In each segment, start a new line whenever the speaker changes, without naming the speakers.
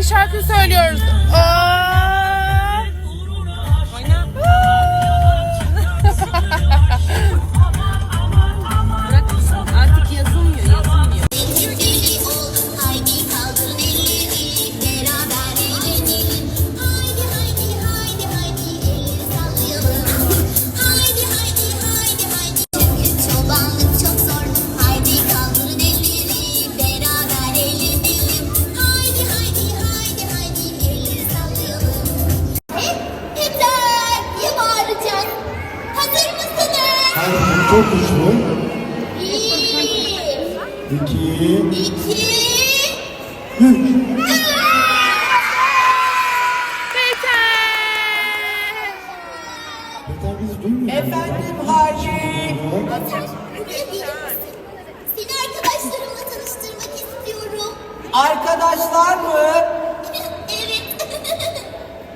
bir şarkı söylüyoruz. Aa!
Üç. Bizi duymuyor.
Efendim Hacı.
Gelir misin? Seni arkadaşlarımla tanıştırmak istiyorum.
Arkadaşlar mı?
evet.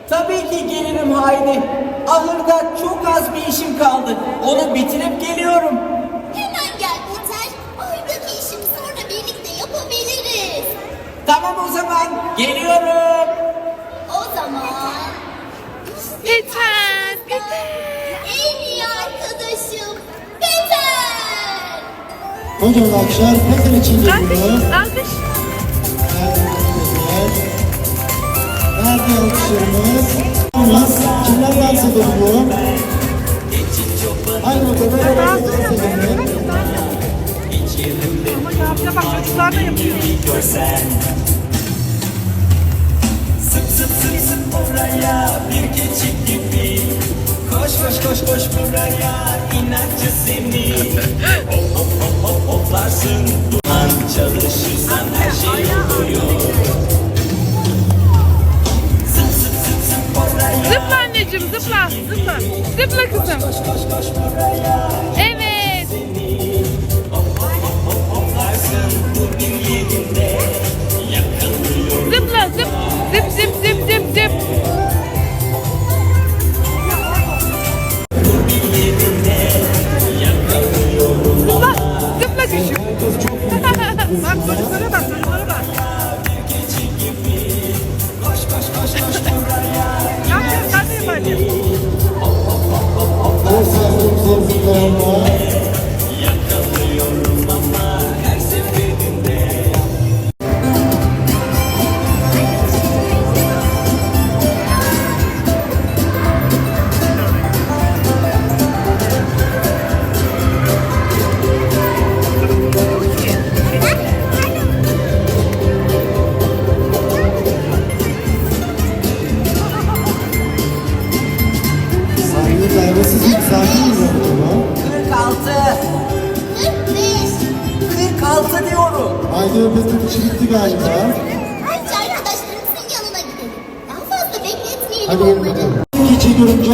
Tabii ki gelirim Haydi. Ahırda çok az bir işim kaldı. Onu bitirip geliyorum. Tamam o zaman. Geliyorum.
O zaman...
Peter!
karşınızda En iyi arkadaşım Peter.
Kocaman alkışlar Peter için geliyor.
Alkış, alkış.
Nerede alkışlarımız? Olmaz. Kimler dans ediyor bu? Haydi bakalım. Merhaba. Dans edelim.
Ama ya bak çocuklar da yapıyor.
Zıp zıp zıp zıp oraya bir keçi gibi. Koş koş koş koş buraya inatçı seni. Hop hop hop hop hoplarsın. Duman çalışırsan her şey oluyor. Zıp zıp zıp zıp oraya
Zıpla anneciğim zıpla zıpla. Zıpla kızım.
Koş koş koş buraya
Bitti galiba.
Hadi arkadaşlarımızın yanına gidelim. Daha fazla bekletmeyelim
Hadi gelin
onları.
bakalım. Keçi görünce.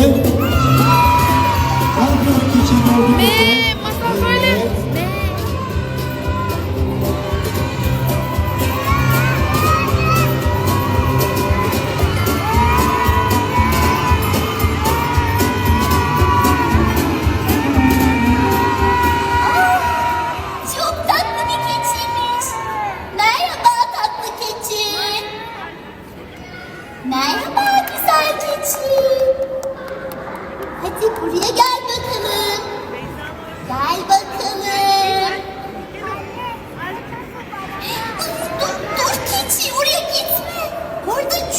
Hangi keçi gördüğünüzde?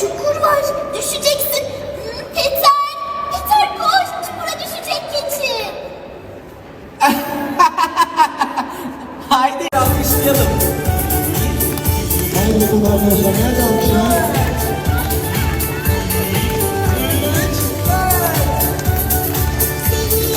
Çukur var. Düşeceksin. Peter, Peter koş. Çukura düşecek keçi.
Haydi alkışlayalım.
Haydi bakalım arkadaşlar. Nerede alkışlar?
Seni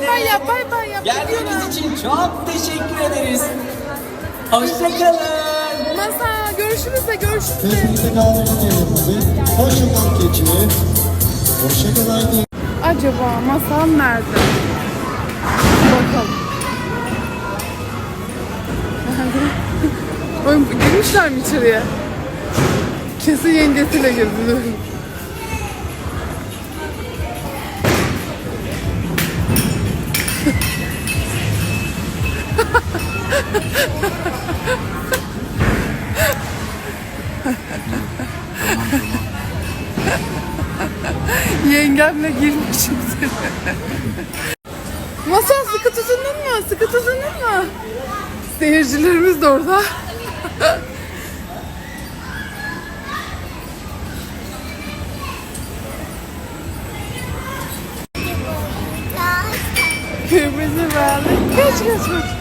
Bay bay yap, bay bay yap.
Geldiğiniz için çok teşekkür ederiz. Hoşçakalın.
Masa görüşürüz de görüşürüz de.
Hepinize kaldırın yerinizi. Hoşçakalın keçi. Hoşçakalın.
Acaba masal nerede? Bakalım. Oğlum girmişler mi içeriye? Kesin yengesiyle Yengemle girmişim Masal sıkı tutundun mu? Sıkı tutundun mu? Seyircilerimiz de orada. Kırmızı verdik. Kaç kaç kaç.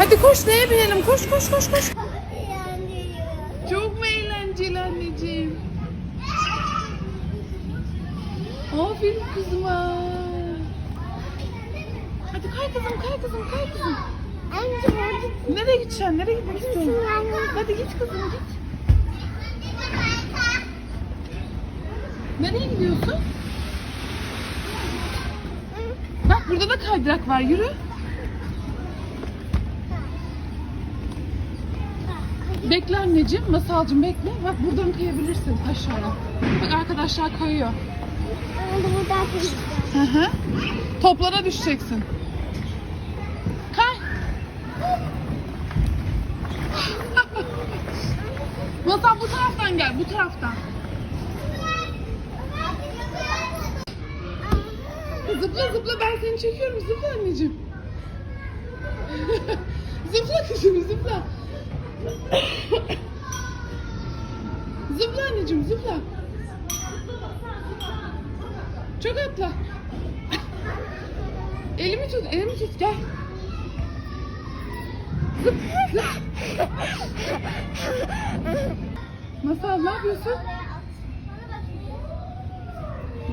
Hadi koş neye binelim? Koş koş koş koş. Çok mu eğlenceli anneciğim? Aferin kızıma. Hadi kay kızım kay kızım kay kızım. Nereye gideceksin? Nereye gitmek istiyorsun? Hadi git kızım git. Nereye gidiyorsun? Bak burada da kaydırak var yürü. Bekle anneciğim, masalcığım bekle. Bak buradan kayabilirsin aşağıya. Bak arkadaşlar kayıyor. Hı hı. Toplara düşeceksin. Kay. Masal bu taraftan gel, bu taraftan. Zıpla zıpla ben seni çekiyorum. Zıpla anneciğim. zıpla kızım zıpla. Zıpla anneciğim zıpla. Çok atla. elimi tut, elimi tut gel. Zıp, zıp. Masal ne yapıyorsun?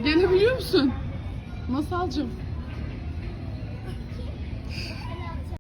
Gelebiliyor musun? Masalcığım.